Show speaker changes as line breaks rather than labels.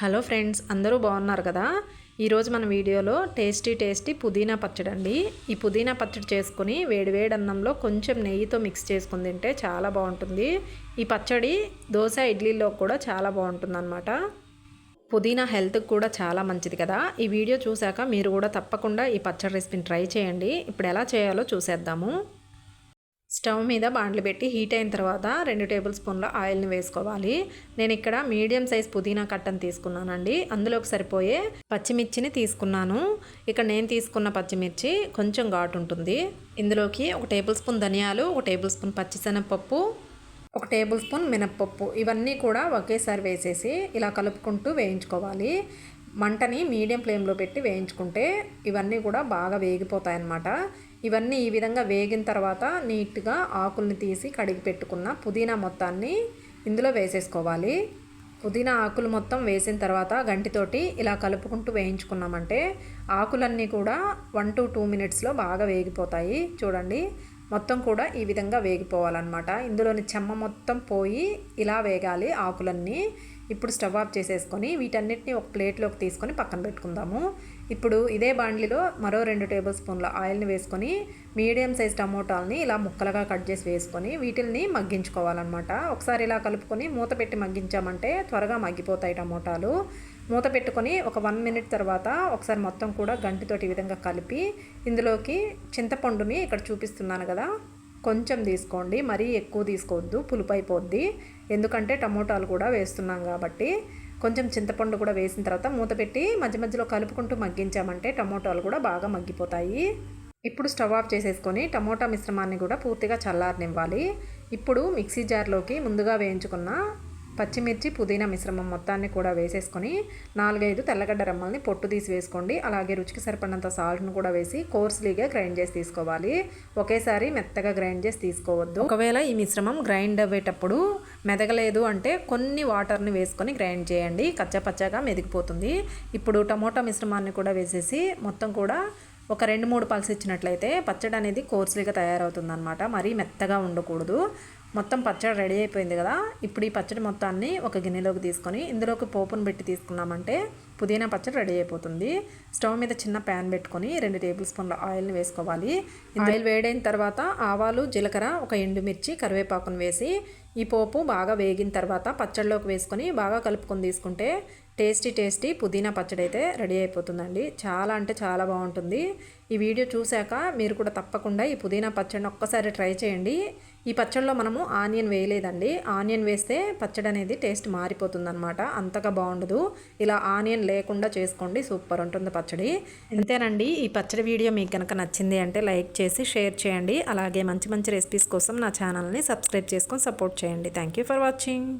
Hello friends అందరూ బాగున్నారు కదా? ఈరోజు మన వీడియోలో టేస్టీ టేస్టీ పుదీనా పచ్చడి అండి. ఈ పుదీనా పచ్చడి చేసుకుని వేడివేడి అన్నంలో కొంచెం నెయ్యితో మిక్స్ చేసుకుని తింటే చాలా బాగుంటుంది. ఈ పచ్చడి దోశ ఇడ్లీలో కూడా చాలా బాగుంటుంది అనమాట పుదీనా హెల్త్కి కూడా చాలా మంచిది కదా? ఈ వీడియో చూశాక మీరు కూడా తప్పకుండా ఈ పచ్చడి రెసిపీని ట్రై చేయండి. ఇప్పుడు ఎలా చేయాలో చూసేద్దాము. స్టవ్ మీద బాండ్లు పెట్టి హీట్ అయిన తర్వాత రెండు టేబుల్ స్పూన్ల ఆయిల్ని వేసుకోవాలి. నేను ఇక్కడ మీడియం సైజ్ పుదీనా కట్టను తీసుకున్నానండి. అందులోకి సరిపోయే పచ్చిమిర్చిని తీసుకున్నాను. ఇక్కడ నేను తీసుకున్న పచ్చిమిర్చి కొంచెం ఘాటు ఉంటుంది. ఇందులోకి ఒక టేబుల్ స్పూన్ ధనియాలు ఒక టేబుల్ స్పూన్ పచ్చిశనగపప్పు ఒక టేబుల్ స్పూన్ మినప్పప్పు. ఇవన్నీ కూడా ఒకేసారి వేసేసి ఇలా కలుపుకుంటూ వేయించుకోవాలి. మంటని మీడియం ఫ్లేమ్లో పెట్టి వేయించుకుంటే ఇవన్నీ కూడా బాగా వేగిపోతాయి అన్నమాట ఇవన్నీ ఈ విధంగా వేగిన తర్వాత నీట్గా ఆకుల్ని తీసి కడిగి పెట్టుకున్న పుదీనా మొత్తాన్ని ఇందులో వేసేసుకోవాలి. పుదీనా ఆకులు మొత్తం వేసిన తర్వాత గంటితోటి ఇలా కలుపుకుంటూ వేయించుకున్నామంటే ఆకులన్నీ కూడా వన్ టు టూ మినిట్స్లో బాగా వేగిపోతాయి. చూడండి మొత్తం కూడా ఈ విధంగా వేగిపోవాలన్నమాట. ఇందులోని చెమ్మ మొత్తం పోయి ఇలా వేగాలి ఆకులన్నీ. ఇప్పుడు స్టవ్ ఆఫ్ చేసేసుకొని వీటన్నిటిని ఒక ప్లేట్లోకి తీసుకొని పక్కన పెట్టుకుందాము. ఇప్పుడు ఇదే బాండ్లీలో మరో రెండు టేబుల్ స్పూన్ల ఆయిల్ని వేసుకొని మీడియం సైజ్ టమోటాలని ఇలా ముక్కలుగా కట్ చేసి వేసుకొని వీటిల్ని మగ్గించుకోవాలన్నమాట. ఒకసారి ఇలా కలుపుకొని మూత పెట్టి మగ్గించామంటే త్వరగా మగ్గిపోతాయి టమోటాలు. మూత పెట్టుకొని ఒక వన్ మినిట్ తర్వాత ఒకసారి మొత్తం కూడా గంటితోటి ఈ విధంగా కలిపి ఇందులోకి చింతపండుని ఇక్కడ చూపిస్తున్నాను కదా. కొంచెం తీసుకోండి మరీ ఎక్కువ తీసుకోవద్దు పులుపు అయిపోద్ది ఎందుకంటే టమోటాలు కూడా వేస్తున్నాం కాబట్టి కొంచెం చింతపండు కూడా వేసిన తర్వాత మూత పెట్టి మధ్య మధ్యలో కలుపుకుంటూ మగ్గించామంటే టమోటాలు కూడా బాగా మగ్గిపోతాయి. ఇప్పుడు స్టవ్ ఆఫ్ చేసేసుకొని టమోటా మిశ్రమాన్ని కూడా పూర్తిగా చల్లారనివ్వాలి. ఇప్పుడు మిక్సీ జార్లోకి ముందుగా వేయించుకున్న పచ్చిమిర్చి పుదీనా మిశ్రమం మొత్తాన్ని కూడా వేసేసుకొని నాలుగైదు తెల్లగడ్డ రమ్మల్ని పొట్టు తీసి వేసుకోండి. అలాగే రుచికి సరిపడినంత సాల్ట్ను కూడా వేసి కోర్స్లీగా గ్రైండ్ చేసి తీసుకోవాలి. ఒకేసారి మెత్తగా గ్రైండ్ చేసి తీసుకోవద్దు. ఒకవేళ ఈ మిశ్రమం గ్రైండ్ అవ్వేటప్పుడు మెదగలేదు అంటే కొన్ని వాటర్ని వేసుకొని గ్రైండ్ చేయండి. కచ్చపచ్చగా మెదిగిపోతుంది. ఇప్పుడు టమోటా మిశ్రమాన్ని కూడా వేసేసి మొత్తం కూడా ఒక రెండు మూడు పల్స్ ఇచ్చినట్లయితే పచ్చడి అనేది కోర్సులుగా తయారవుతుందన్నమాట. మరీ మెత్తగా ఉండకూడదు. మొత్తం పచ్చడి రెడీ అయిపోయింది కదా. ఇప్పుడు ఈ పచ్చడి మొత్తాన్ని ఒక గిన్నెలోకి తీసుకొని ఇందులోకి పోపును పెట్టి తీసుకున్నామంటే పుదీనా పచ్చడి రెడీ అయిపోతుంది. స్టవ్ మీద చిన్న ప్యాన్ పెట్టుకొని రెండు టేబుల్ స్పూన్ల ఆయిల్ని వేసుకోవాలి. ఆయిల్ వేడైన తర్వాత ఆవాలు జీలకర్ర ఒక ఎండుమిర్చి కరివేపాకును వేసి ఈ పోపు బాగా వేగిన తర్వాత పచ్చడిలోకి వేసుకొని బాగా కలుపుకొని తీసుకుంటే టేస్టీ టేస్టీ పుదీనా పచ్చడి అయితే రెడీ అయిపోతుందండి. చాలా అంటే చాలా బాగుంటుంది. ఈ వీడియో చూశాక మీరు కూడా తప్పకుండా ఈ పుదీనా పచ్చడిని ఒక్కసారి ట్రై చేయండి. ఈ పచ్చడిలో మనము ఆనియన్ వేయలేదండి. ఆనియన్ వేస్తే పచ్చడి అనేది టేస్ట్ మారిపోతుంది అనమాట అంతగా బాగుండదు. ఇలా ఆనియన్ లేకుండా చేసుకోండి. సూపర్ ఉంటుంది పచ్చడి. అంతేనండి ఈ పచ్చడి వీడియో మీకు కనుక నచ్చింది అంటే లైక్ చేసి షేర్ చేయండి. అలాగే మంచి మంచి రెసిపీస్ కోసం నా ఛానల్ని సబ్స్క్రైబ్ చేసుకొని సపోర్ట్ చేయండి. Thank you for watching.